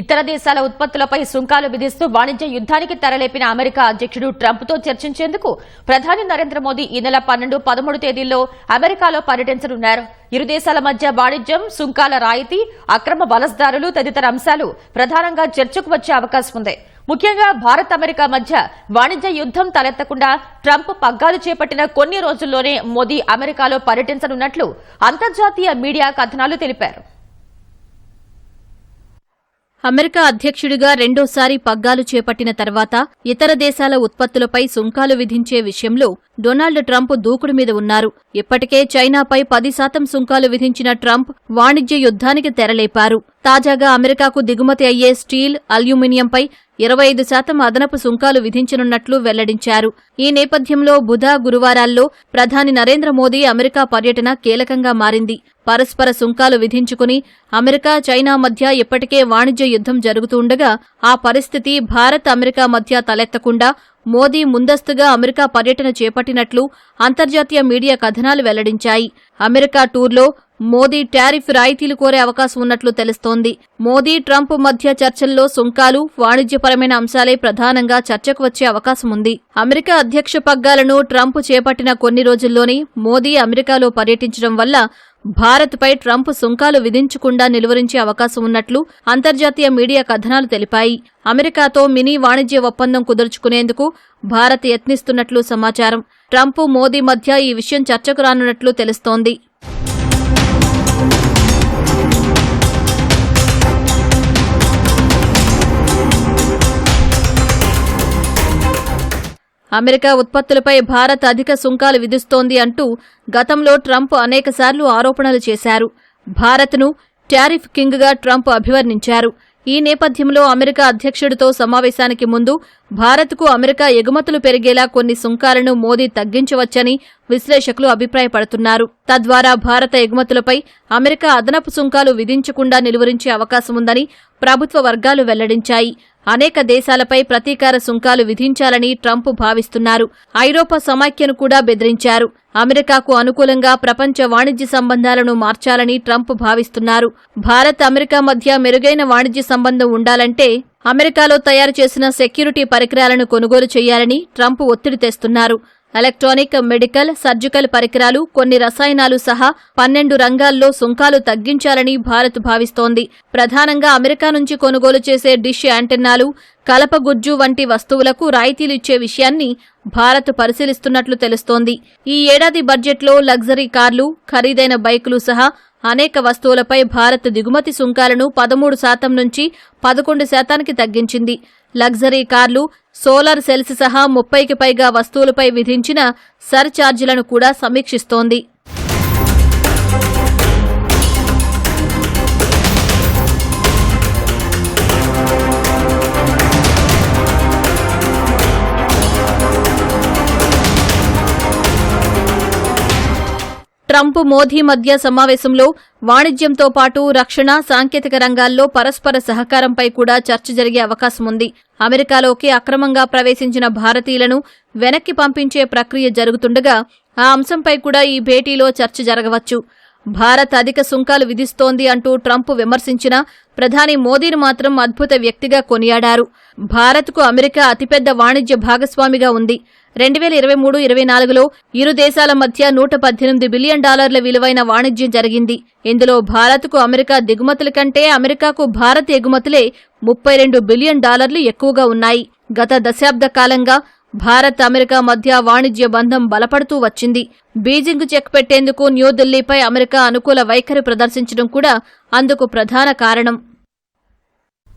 ఇతర దేశాల ఉత్పత్తులపై సుంకాలు విధిస్తూ వాణిజ్య యుద్ధానికి తెరలేపిన అమెరికా అధ్యక్షుడు ట్రంప్తో చర్చించేందుకు ప్రధాని నరేంద్ర మోదీ ఈ నెల పన్నెండు పదమూడు తేదీల్లో అమెరికాలో పర్యటించనున్నారు. ఇరు దేశాల మధ్య వాణిజ్యం సుంకాల రాయితీ అక్రమ వలసదారులు తదితర అంశాలు ప్రధానంగా చర్చకు వచ్చే అవకాశం ఉంది. ముఖ్యంగా భారత్ అమెరికా మధ్య వాణిజ్య యుద్ధం తలెత్తకుండా ట్రంప్ పగ్గాలు చేపట్టిన కొన్ని రోజుల్లోనే మోదీ అమెరికాలో పర్యటించనున్నట్లు అంతర్జాతీయ మీడియా కథనాలు తెలిపారు. అమెరికా అధ్యక్షుడిగా రెండోసారి పగ్గాలు చేపట్టిన తర్వాత ఇతర దేశాల ఉత్పత్తులపై సుంకాలు విధించే విషయంలో డొనాల్డ్ ట్రంప్ దూకుడు మీద ఉన్నారు. ఇప్పటికే చైనాపై పది శాతం సుంకాలు విధించిన ట్రంప్ వాణిజ్య యుద్ధానికి తెరలేపారు. తాజాగా అమెరికాకు దిగుమతి అయ్యే స్టీల్ అల్యూమినియంపై ఇరవై ఐదు శాతం అదనపు సుంకాలు విధించనున్నట్లు వెల్లడించారు. ఈ నేపథ్యంలో బుధ గురువారాల్లో ప్రధాని నరేంద్ర మోదీ అమెరికా పర్యటన కీలకంగా మారింది. పరస్పర సుంకాలు విధించుకుని అమెరికా చైనా మధ్య ఇప్పటికే వాణిజ్య యుద్ధం జరుగుతుండగా ఆ పరిస్థితి భారత్ అమెరికా మధ్య తలెత్తకుండా మోదీ ముందస్తుగా అమెరికా పర్యటన చేపట్టినట్లు అంతర్జాతీయ మీడియా కథనాలు వెల్లడించాయి. అమెరికా టూర్లో మోదీ టారిఫ్ రాయితీలు కోరే అవకాశం ఉన్నట్లు తెలుస్తోంది. మోదీ ట్రంప్ మధ్య చర్చల్లో సుంకాలు వాణిజ్యపరమైన అంశాలే ప్రధానంగా చర్చకు వచ్చే అవకాశం ఉంది. అమెరికా అధ్యక్ష పగ్గాలను ట్రంప్ చేపట్టిన కొన్ని రోజుల్లోనే మోదీ అమెరికాలో పర్యటించడం వల్ల భారత్పై ట్రంప్ సుంకాలు విధించకుండా నిలువరించే అవకాశం ఉన్నట్లు అంతర్జాతీయ మీడియా కథనాలు తెలిపాయి. అమెరికాతో మినీ వాణిజ్య ఒప్పందం కుదుర్చుకునేందుకు భారత్ యత్నిస్తున్నట్లు సమాచారం. ట్రంప్ మోదీ మధ్య ఈ విషయం చర్చకు రానున్నట్లు తెలుస్తోంది. అమెరికా ఉత్పత్తులపై భారత్ అధిక సుంకాలు విధిస్తోంది అంటూ గతంలో ట్రంప్ అనేకసార్లు ఆరోపణలు చేశారు. భారత్ను టారిఫ్ కింగ్గా ట్రంప్ అభివర్ణించారు. ఈ నేపథ్యంలో అమెరికా అధ్యక్షుడితో సమావేశానికి ముందు భారత్కు అమెరికా ఎగుమతులు పెరిగేలా కొన్ని సుంకాలను మోదీ తగ్గించవచ్చని విశ్లేషకులు అభిప్రాయపడుతున్నారు. తద్వారా భారత ఎగుమతులపై అమెరికా అదనపు సుంకాలు విధించకుండా నిలువరించే అవకాశముందని ప్రభుత్వ వర్గాలు వెల్లడించాయి. అనేక దేశాలపై ప్రతీకార సుంకాలు విధించాలని ట్రంప్ భావిస్తున్నారు. ఐరోపా సమాఖ్యను కూడా బెదిరించారు. అమెరికాకు అనుకూలంగా ప్రపంచ వాణిజ్య సంబంధాలను మార్చాలని ట్రంప్ భావిస్తున్నారు. భారత్ అమెరికా మధ్య మెరుగైన వాణిజ్య సంబంధం ఉండాలంటే అమెరికాలో తయారు చేసిన సెక్యూరిటీ పరికరాలను కొనుగోలు చేయాలని ట్రంప్ ఒత్తిడి తెస్తున్నారు. ఎలక్ట్రానిక్ మెడికల్ సర్జికల్ పరికరాలు కొన్ని రసాయనాలు సహా పన్నెండు రంగాల్లో సుంకాలు తగ్గించాలని భారత్ భావిస్తోంది. ప్రధానంగా అమెరికా నుంచి కొనుగోలు చేసే డిష్ యాంటెన్నాలు కలపగుజ్జు వంటి వస్తువులకు రాయితీలు ఇచ్చే విషయాన్ని భారత్ పరిశీలిస్తున్నట్లు తెలుస్తోంది. ఈ ఏడాది బడ్జెట్లో లగ్జరీ కార్లు ఖరీదైన బైకులు సహా అనేక వస్తువులపై భారత్ దిగుమతి సుంకాలను పదమూడు శాతం నుంచి పదకొండు శాతానికి తగ్గించింది. లగ్జరీ కార్లు సోలార్ సెల్స్ సహా ముప్పైకి పైగా వస్తువులపై విధించిన సర్ ఛార్జీలను కూడా సమీక్షిస్తోంది. ట్రంప్ మోదీ మధ్య సమావేశంలో వాణిజ్యంతో పాటు రక్షణ సాంకేతిక రంగాల్లో పరస్పర సహకారంపై కూడా చర్చ జరిగే అవకాశం ఉంది. అమెరికాలోకి అక్రమంగా ప్రవేశించిన భారతీయులను వెనక్కి పంపించే ప్రక్రియ జరుగుతుండగా ఆ అంశంపై కూడా ఈ భేటీలో చర్చ జరగవచ్చు. భారత్ అధిక సుంకాలు విధిస్తోంది అంటూ ట్రంప్ విమర్శించిన ప్రధాని మోదీని మాత్రం అద్భుత వ్యక్తిగా కొనియాడారు. భారత్కు అమెరికా అతిపెద్ద వాణిజ్య భాగస్వామిగా ఉంది. రెండు వేల ఇరవై మూడు ఇరవై నాలుగులో ఇరు దేశాల మధ్య నూట పద్దెనిమిది బిలియన్ డాలర్ల విలువైన వాణిజ్యం జరిగింది. ఇందులో భారత్కు అమెరికా దిగుమతుల కంటే అమెరికాకు భారత్ ఎగుమతులే ముప్పై రెండు బిలియన్ డాలర్లు ఎక్కువగా ఉన్నాయి. గత దశాబ్ద కాలంగా భారత్ అమెరికా మధ్య వాణిజ్య బంధం బలపడుతూ వచ్చింది. బీజింగ్ చెక్ పెట్టేందుకు న్యూఢిల్లీపై అమెరికా అనుకూల వైఖరి ప్రదర్శించడం కూడా అందుకు ప్రధాన కారణం.